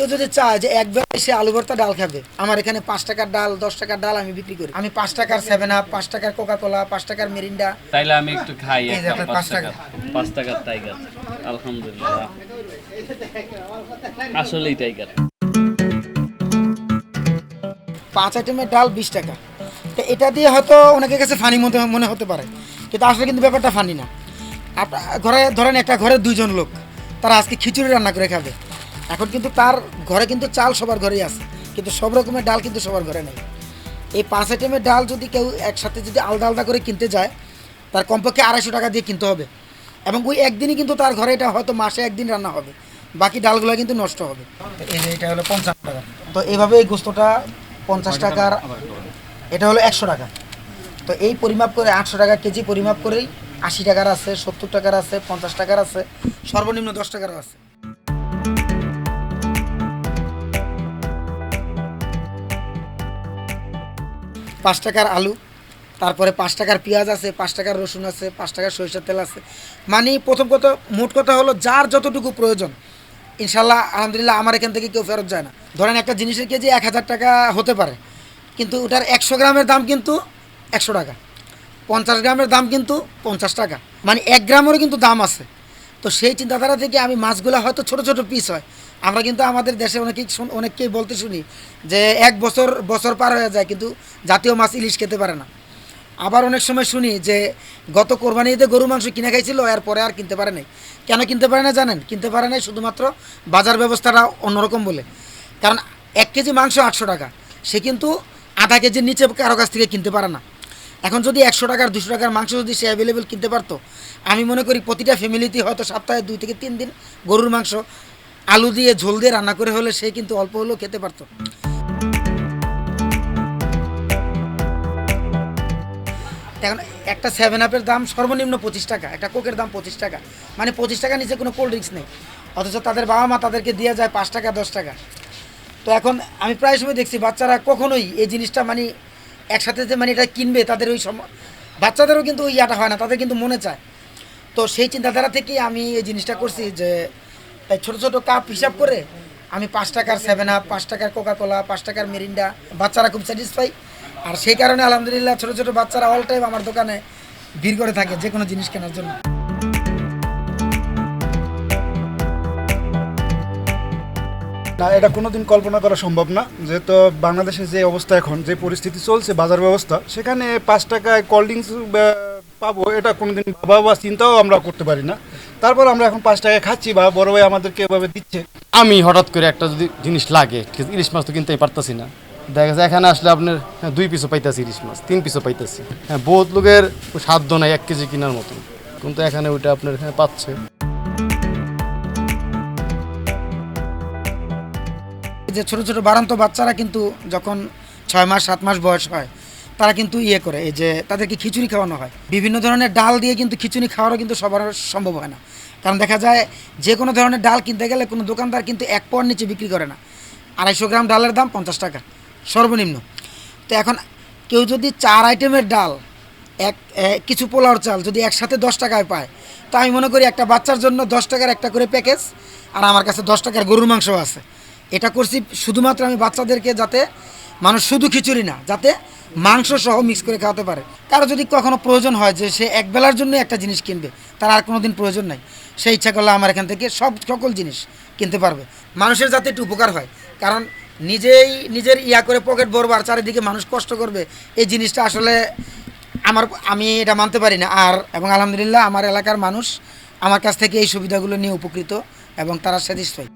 কেউ যদি চায় যে একবার এসে আলু ভর্তা ডাল খাবে আমার এখানে পাঁচ টাকার ডাল দশ টাকার ডাল আমি বিক্রি করি। আমি পাঁচ টাকার সেভেন আপ পাঁচ টাকার কোকা কোলা পাঁচ টাকার মেরিন্ডা তাইলে আমি একটু খাই পাঁচ টাকা। পাঁচ টাকার টাইগার আলহামদুলিল্লাহ। আসলেই টাইগার পাঁচ আইটেমের ডাল বিশ টাকা। তো এটা দিয়ে হয়তো অনেকের কাছে ফানি মনে মনে হতে পারে। কিন্তু আসলে কিন্তু ব্যাপারটা ফানি না। আপনার ঘরে ধরেন একটা ঘরে দুইজন লোক তারা আজকে খিচুড়ি রান্না করে খাবে। এখন কিন্তু তার ঘরে কিন্তু চাল সবার ঘরেই আছে। কিন্তু সব রকমের ডাল কিন্তু সবার ঘরে নেই। এই পাঁচ আইটেমের ডাল যদি কেউ একসাথে যদি আলাদা আলাদা করে কিনতে যায় তার কমপক্ষে আড়াইশো টাকা দিয়ে কিনতে হবে। এবং ওই একদিনই কিন্তু তার ঘরে এটা হয়তো মাসে একদিন রান্না হবে। বাকি ডালগুলো কিন্তু নষ্ট হবে। এই যে এটা হলো পঞ্চাশ টাকা। তো এইভাবে এই গোস্তটা পঞ্চাশ টাকার এটা হলো একশো টাকা। তো এই পরিমাপ করে আটশো টাকা কেজি পরিমাপ করেই আশি টাকার আছে সত্তর টাকার আছে পঞ্চাশ টাকার আছে সর্বনিম্ন দশ টাকার আছে। পাঁচ টাকার আলু, তারপরে পাঁচ টাকার পেঁয়াজ আছে, পাঁচ টাকার রসুন আছে, পাঁচ টাকার সরিষার তেল আছে। মানে প্রথম কথা, মোট কথা হলো যার যতটুকু প্রয়োজন, ইনশাল্লাহ, আলহামদুলিল্লাহ, আমার এখান থেকে কেউ ফেরত যায় না। ধরেন একটা জিনিসের কেজি এক হাজার টাকা হতে পারে, কিন্তু ওটার একশো গ্রামের দাম কিন্তু একশো টাকা। পঞ্চাশ গ্রামের দাম কিন্তু পঞ্চাশ টাকা। মানে এক গ্রামেরও কিন্তু দাম আছে। তো সেই চিন্তাধারা থেকে আমি মাছগুলো হয়তো ছোট ছোট পিস হয়। আমরা কিন্তু আমাদের দেশে অনেকেই অনেককেই বলতে শুনি যে এক বছর বছর পার হয়ে যায় কিন্তু জাতীয় মাছ ইলিশ খেতে পারে না। আবার অনেক সময় শুনি যে গত কোরবানিতে গরু মাংস কিনে খাইছিল, এরপরে আর কিনতে পারে নাই। কেন কিনতে পারে না জানেন? কিনতে পারে নাই শুধুমাত্র বাজার ব্যবস্থাটা অন্যরকম বলে। কারণ এক কেজি মাংস আটশো টাকা, সে কিন্তু আধা কেজির নিচে কারও কাছ থেকে কিনতে পারে না। এখন যদি একশো টাকার, দুশো টাকার মাংস যদি সে অ্যাভেলেবেল কিনতে পারতো, আমি মনে করি প্রতিটা ফ্যামিলিতে হয়তো সপ্তাহে দুই থেকে তিন দিন গরুর মাংস আলু দিয়ে ঝোল দিয়ে রান্না করে হলে সে কিন্তু অল্প হলেও খেতে পারতো। এখন একটা সেভেন আপের দাম সর্বনিম্ন পঁচিশ টাকা, একটা কোকের দাম পঁচিশ টাকা। মানে পঁচিশ টাকা নিচে কোনো কোল্ড ড্রিঙ্কস নেই। অথচ তাদের বাবা মা তাদেরকে দিয়ে যায় পাঁচ টাকা, দশ টাকা। তো এখন আমি প্রায় সময় দেখছি বাচ্চারা কখনোই এই জিনিসটা মানে একসাথে যে মানে এটা কিনবে, তাদের ওই সম বাচ্চাদেরও কিন্তু ওই ইয়াটা হয় না, তাদের কিন্তু মনে চায়। তো সেই চিন্তাধারা থেকেই আমি এই জিনিসটা করছি যে এই ছোটো ছোটো কাপ হিসাব করে আমি পাঁচ টাকার সেভেন আপ পাঁচ টাকার কোকা কোলা পাঁচ টাকার মেরিন্ডা বাচ্চারা খুব স্যাটিসফাই আর সেই কারণে আলহামদুলিল্লাহ ছোটো ছোটো বাচ্চারা অল টাইম আমার দোকানে ভিড় করে থাকে যে কোনো জিনিস কেনার জন্য। না, এটা কোনোদিন কল্পনা করা সম্ভব না। যেহেতু বাংলাদেশে যে অবস্থা এখন, যে পরিস্থিতি চলছে, বাজার ব্যবস্থা, সেখানে পাঁচ টাকায় কোল্ড ড্রিঙ্কস পাবো এটা কোনোদিন ভাবা বা চিন্তাও আমরা করতে পারি না। তারপর আমরা এখন পাঁচ টাকায় খাচ্ছি বা বড় ভাই আমাদেরকে এভাবে দিচ্ছে। আমি হঠাৎ করে একটা যদি জিনিস লাগে ঠিক আছে ইলিশ মাছ তো কিনতেই পারতাছি না। দেখা যায় এখানে আসলে আপনার হ্যাঁ, দুই পিসও পাইতাছি ইলিশ মাছ তিন পিসও পাইতাছি। হ্যাঁ বহুত লোকের সাধ্য নাই এক কেজি কেনার মতো। কিন্তু এখানে ওইটা আপনার এখানে পাচ্ছে। এই যে ছোটো ছোটো বারান্ত বাচ্চারা কিন্তু যখন ছয় মাস সাত মাস বয়স হয় তারা কিন্তু ইয়ে করে, এই যে তাদেরকে খিচুড়ি খাওয়ানো হয়। বিভিন্ন ধরনের ডাল দিয়ে কিন্তু খিচুড়ি খাওয়ারও কিন্তু সবার সম্ভব হয় না। কারণ দেখা যায়, যে কোনো ধরনের ডাল কিনতে গেলে কোনো দোকানদার কিন্তু এক পর নিচে বিক্রি করে না। আড়াইশো গ্রাম ডালের দাম পঞ্চাশ টাকা, সর্বনিম্ন। তো এখন কেউ যদি চার আইটেমের ডাল, এক কিছু পোলাওর চাল যদি একসাথে দশ টাকায় পায়, তো আমি মনে করি একটা বাচ্চার জন্য দশ টাকার একটা করে প্যাকেজ, আর আমার কাছে দশ টাকার গরুর মাংস আছে। এটা করছি শুধুমাত্র আমি বাচ্চাদেরকে যাতে মানুষ শুধু খিচুড়ি না, যাতে মাংস সহ মিক্স করে খাওয়াতে পারে। কারও যদি কখনো প্রয়োজন হয় যে সে এক বেলার জন্য একটা জিনিস কিনবে, তার আর কোনো দিন প্রয়োজন নাই। সে ইচ্ছা করলে আমার এখান থেকে সব সকল জিনিস কিনতে পারবে। মানুষের যাতে একটু উপকার হয়, কারণ নিজেই নিজের ইয়া করে পকেট ভরবো আর চারিদিকে মানুষ কষ্ট করবে, এই জিনিসটা আসলে আমার, আমি এটা মানতে পারি না। আর, এবং আলহামদুলিল্লাহ আমার এলাকার মানুষ আমার কাছ থেকে এই সুবিধাগুলো নিয়ে উপকৃত, এবং তারা স্যাটিসফাই